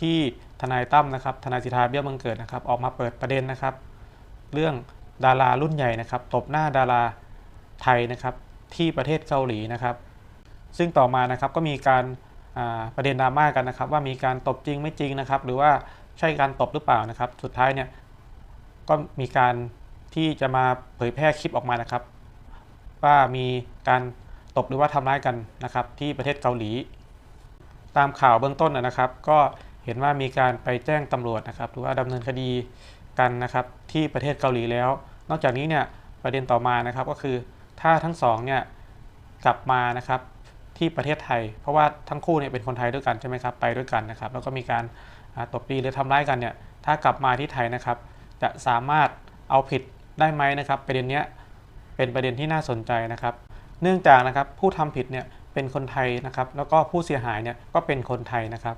ที่ทนายตั้มนะครับทนายสิทธาเบี้ยบังเกิดนะครับ ออกมาเปิดประเด็นนะครับ เรื่องดารารุ่นใหญ่นะครับตบหน้าดาราไทยนะครับที่ประเทศเกาหลีนะครับ ซึ่งต่อมานะครับก็มีการประเด็นดราม่ากันนะครับ ว่ามีการตบจริงไม่จริงนะครับ หรือว่าใช่การตบหรือเปล่านะครับ สุดท้ายเนี่ยก็มีการที่จะมาเผยแพร่คลิปออกมานะครับ ว่ามีการตบหรือว่าทำร้ายกันนะครับ ที่ประเทศเกาหลี ตามข่าวเบื้องต้นนะครับ ก็ เห็นว่ามีการไปแจ้งตำรวจนะครับ หรือว่าดำเนินคดีกันนะครับที่ประเทศเกาหลีแล้ว นอกจากนี้เนี่ยประเด็นต่อมานะครับก็คือถ้าทั้งสองเนี่ยกลับมานะครับที่ประเทศไทย เพราะว่าทั้งคู่เนี่ยเป็นคนไทยด้วยกันใช่ไหมครับไปด้วยกันนะครับ แล้วก็มีการตบตีหรือทำร้ายกันเนี่ยถ้ากลับมาที่ไทยนะครับ จะสามารถเอาผิดได้ไหมนะครับ ประเด็นเนี้ยเป็นประเด็นที่น่าสนใจนะครับ เนื่องจากนะครับผู้ทำผิดเนี่ยเป็นคนไทยนะครับ แล้วก็ผู้เสียหายเนี่ยก็เป็นคนไทยนะครับ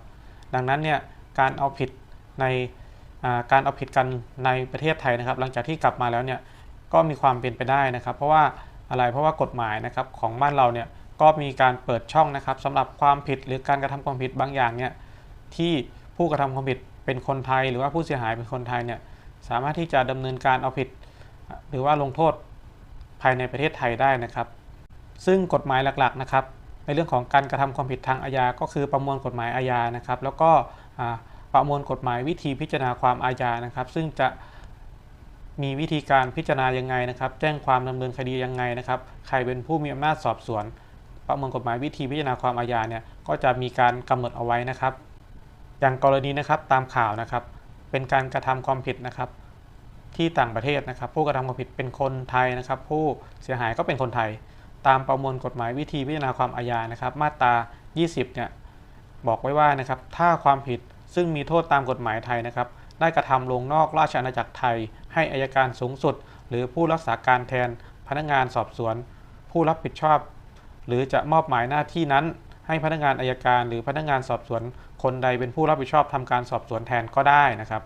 ดังนั้นเนี่ยการเอาผิดในการเอาผิดกันในประเทศไทยนะครับ หลังจากที่กลับมาแล้วเนี่ยก็มีความเป็นไปได้นะครับ เพราะว่าอะไรเพราะว่ากฎหมายนะครับของบ้านเราเนี่ยก็มีการเปิดช่องนะครับสำหรับความผิดหรือการกระทำความผิดบางอย่างเนี่ยที่ผู้กระทำความผิดเป็นคนไทย หรือว่าผู้เสียหายเป็นคนไทยเนี่ยสามารถที่จะดำเนินการเอาผิด หรือว่าลงโทษภายในประเทศไทยได้นะครับ ซึ่งกฎหมายหลักๆนะครับ ในเรื่องของการกระทำความผิดทางอาญาก็คือประมวลกฎหมายอาญานะครับ แล้วก็ประมวลกฎหมายวิธีพิจารณาความอาญานะครับ ซึ่งจะมีวิธีการพิจารณายังไงนะครับ แจ้งความดำเนินคดียังไงนะครับ ใครเป็นผู้มีอำนาจสอบสวน ประมวลกฎหมายวิธีพิจารณาความอาญาเนี่ยก็จะมีการกำหนดเอาไว้นะครับ อย่างกรณีนะครับตามข่าวนะครับ เป็นการกระทำความผิดนะครับที่ต่างประเทศนะครับ ผู้กระทำความผิดเป็นคนไทยนะครับ ผู้เสียหายก็เป็นคนไทย ตามประมวลกฎหมายวิธีพิจารณาความอาญานะครับ มาตรา 20 เนี่ยบอกไว้ว่านะครับ ถ้าความผิดซึ่งมีโทษตามกฎหมายไทยนะครับ ได้กระทำลงนอกราชอาณาจักรไทย ให้อายการสูงสุด หรือผู้รักษาการแทนพนักงานสอบสวน ผู้รับผิดชอบ หรือจะมอบหมายหน้าที่นั้น ให้พนักงานอายการหรือพนักงานสอบสวน คนใดเป็นผู้รับผิดชอบทำการสอบสวนแทนก็ได้นะครับ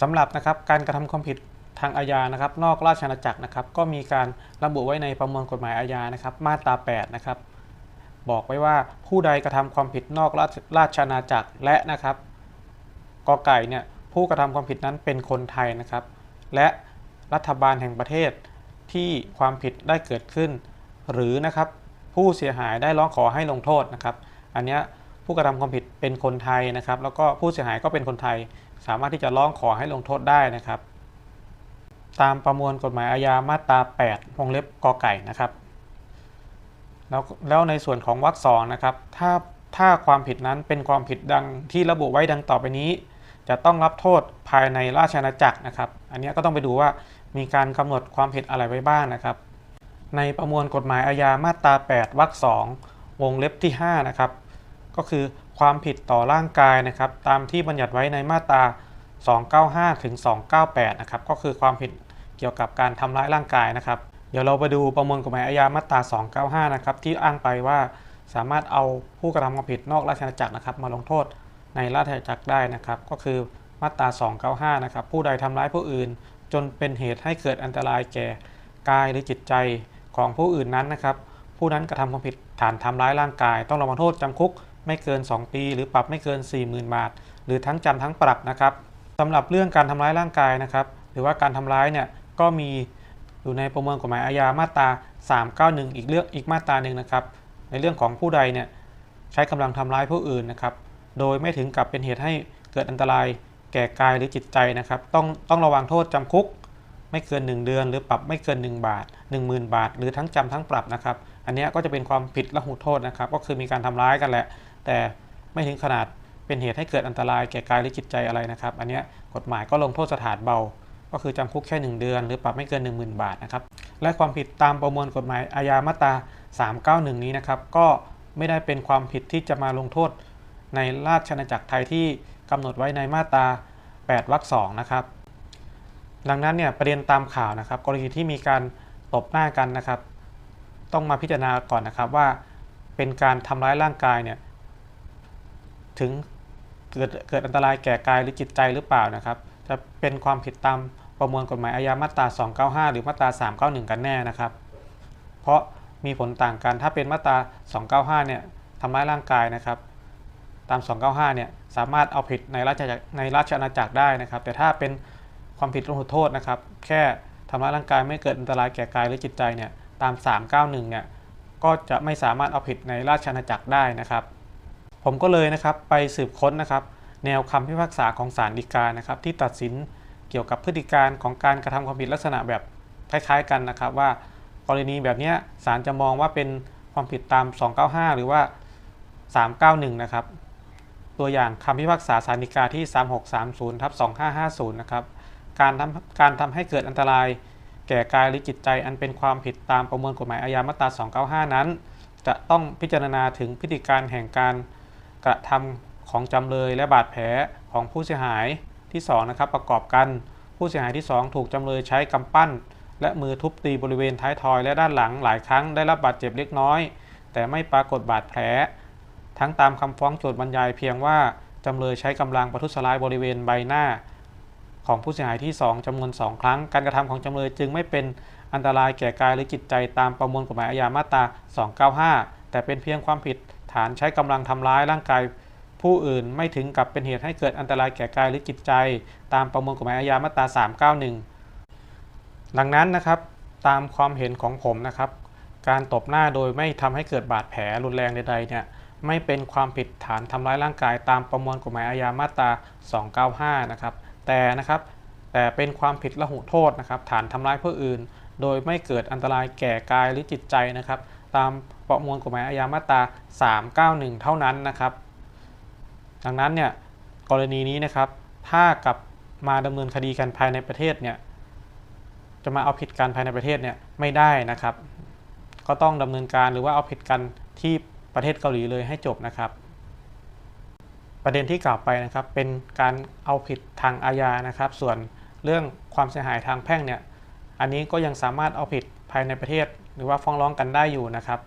สำหรับนะครับการกระทำความผิด ทางอาญานะครับนอกราชอาณาจักรนะครับ ก็มีการระบุไว้ในประมวลกฎหมายอาญานะครับ มาตรา 8 นะครับ บอกไว้ว่าผู้ใดกระทำความผิดนอกราชราชอาณาจักรและนะครับกอไก่เนี่ยผู้กระทำความผิดนั้นเป็นคนไทยนะครับ และรัฐบาลแห่งประเทศที่ความผิดได้เกิดขึ้น หรือนะครับผู้เสียหายได้ร้องขอให้ลงโทษนะครับ อันนี้ผู้กระทำความผิดเป็นคนไทยนะครับ แล้วก็ผู้เสียหายก็เป็นคนไทย สามารถที่จะร้องขอให้ลงโทษได้นะครับ ตามประมวลกฎหมายอาญามาตรา 8 วงเล็บกอไก่นะครับแล้วแล้วในส่วนของวรรคสองนะครับ ถ้าถ้าความผิดนั้นเป็นความผิดดังที่ระบุไว้ดังต่อไปนี้ จะต้องรับโทษภายในราชอาณาจักรนะครับ อันนี้ก็ต้องไปดูว่ามีการกำหนดความผิดอะไรไว้บ้างนะครับ ในประมวลกฎหมายอาญามาตรา 8 วรรคสองวงเล็บที่5นะครับก็คือความผิดต่อร่างกายนะครับ ตามที่บัญญัติไว้ในมาตรา 295 ถึง 298 นะครับ ก็คือความผิด เกี่ยวกับการทำร้ายร่างกายนะครับ เดี๋ยวเราไปดูประมวลกฎหมายอาญามาตรา 295 นะครับที่อ้างไปว่าสามารถเอาผู้กระทำความผิดนอกราชอาณาจักรนะครับ มาลงโทษในราชอาณาจักรได้นะครับ ก็คือมาตรา 295 นะครับ ผู้ใดทำร้ายผู้อื่น จนเป็นเหตุให้เกิดอันตรายแก่กายหรือจิตใจของผู้อื่นนั้นนะครับ ผู้นั้นกระทำความผิดฐานทำร้ายร่างกาย ต้องระวังโทษจำคุกไม่เกิน 2 ปี หรือปรับไม่เกิน 40,000 บาท หรือทั้งจำทั้งปรับนะครับสำหรับเรื่องการทำร้ายร่างกายนะครับ หรือว่าการทำร้ายเนี่ย ก็มีอยู่ในประมวลกฎหมายอาญามาตรา 391 อีกเรื่องอีกมาตราหนึ่งนะครับ ในเรื่องของผู้ใดเนี่ยใช้กำลังทำร้ายผู้อื่นนะครับ โดยไม่ถึงกับเป็นเหตุให้เกิดอันตรายแก่กายหรือจิตใจนะครับ ต้องต้องระวังโทษจำคุก ไม่เกิน 1 เดือน หรือปรับไม่เกิน 1 บาท 10,000 บาท หรือทั้งจำทั้งปรับนะครับ อันนี้ก็จะเป็นความผิดละหูโทษนะครับ ก็คือมีการทำร้ายกันแหละ แต่ไม่ถึงขนาดเป็นเหตุให้เกิดอันตรายแก่กายหรือจิตใจอะไรนะครับ อันนี้กฎหมายก็ลงโทษสถานเบา ก็คือจำคุกแค่ 1 เดือน หรือปรับไม่เกิน 10,000 บาทนะครับ และความผิดตามประมวลกฎหมายอาญามาตรา 391 นี้นะครับ ก็ไม่ได้เป็นความผิดที่จะมาลงโทษ ในราชอาณาจักรไทยที่กำหนดไว้ในมาตรา 8วรรค2นะครับ ดังนั้นเนี่ยประเด็นตามข่าวนะครับ กรณีที่มีการตบหน้ากันนะครับ ต้องมาพิจารณาก่อนนะครับว่าเป็นการทำร้ายร่างกายเนี่ยถึงเกิดเกิดอันตรายแก่กายหรือจิตใจหรือเปล่านะครับ จะเป็นความผิดตาม ประมวลกฎหมายอาญามาตรา 295 หรือมาตรา 391 กันแน่นะครับ เพราะมีผลต่างกันถ้าเป็นมาตรา 295 เนี่ยทำร้ายร่างกายนะครับ ตาม 295 เนี่ยสามารถเอาผิดในราชอาณาจักรในราชอาณาจักรได้นะครับ แต่ถ้าเป็นความผิดลงโทษนะครับ แค่ทำร้ายร่างกายไม่เกิดอันตรายแก่กายหรือจิตใจเนี่ยตาม 391 เนี่ยก็จะไม่สามารถเอาผิดในราชอาณาจักรได้นะครับ ผมก็เลยนะครับไปสืบค้นนะครับ แนวคำพิพากษาของศาลฎีกานะครับ ที่ตัดสิน เกี่ยวกับพฤติการของการกระทำความผิดลักษณะแบบคล้ายๆกันนะครับ ว่ากรณีแบบนี้ศาลจะมองว่าเป็นความผิดตาม 295 หรือว่า 391 นะครับ ตัวอย่างคำพิพากษาศาลฎีกาที่ 3630ทับ2550 นะครับ การทำการทำให้เกิดอันตรายแก่กายหรือจิตใจอันเป็นความผิดตามประมวลกฎหมายอาญามาตรา 295 นั้น จะต้องพิจารณาถึงพฤติการแห่งการกระทำของจำเลยและบาดแผลของผู้เสียหาย ที่2นะครับประกอบกัน ผู้เสียหายที่ 2 ถูกจำเลยใช้กำปั้น และมือทุบตีบริเวณท้ายทอยและด้านหลังหลายครั้งได้รับบาดเจ็บเล็กน้อย แต่ไม่ปรากฏบาดแผล ทั้งตามคำฟ้องโจทย์บรรยายเพียงว่าจำเลยใช้กำลังประทุษร้ายบริเวณใบหน้า ของผู้เสียหายที่ 2จำนวน 2 ครั้ง การกระทำของจำเลยจึงไม่เป็นอันตรายแก่กายหรือจิตใจตามประมวลกฎหมายอาญามาตรา 295 แต่เป็นเพียงความผิดฐานใช้กำลังทำร้ายร่างกาย ผู้อื่นไม่ถึงกับเป็นเหตุให้เกิดอันตรายแก่กายหรือจิตใจ ตามประมวลกฎหมายอาญามาตรา 391 ดังนั้นนะครับตามความเห็นของผมนะครับ การตบหน้าโดยไม่ทำให้เกิดบาดแผลรุนแรงใดๆเนี่ยไม่เป็นความผิดฐานทำร้ายร่างกาย ตามประมวลกฎหมายอาญามาตรา 295 นะครับ แต่นะครับแต่เป็นความผิดละหุโทษนะครับฐานทำร้ายผู้อื่น โดยไม่เกิดอันตรายแก่กายหรือจิตใจนะครับ ตามประมวลกฎหมายอาญามาตรา 391 เท่านั้นนะครับ ดังนั้นเนี่ยกรณีนี้นะครับ ถ้ากลับมาดำเนินคดีกันภายในประเทศเนี่ยจะมาเอาผิดกันภายในประเทศเนี่ยไม่ได้นะครับ ก็ต้องดำเนินการหรือว่าเอาผิดกันที่ประเทศเกาหลีเลยให้จบนะครับ ประเด็นที่กล่าวไปนะครับ เป็นการเอาผิดทางอาญานะครับ ส่วนเรื่องความเสียหายทางแพ่งเนี่ยอันนี้ก็ยังสามารถเอาผิดภายในประเทศ หรือว่าฟ้องร้องกันได้อยู่นะครับ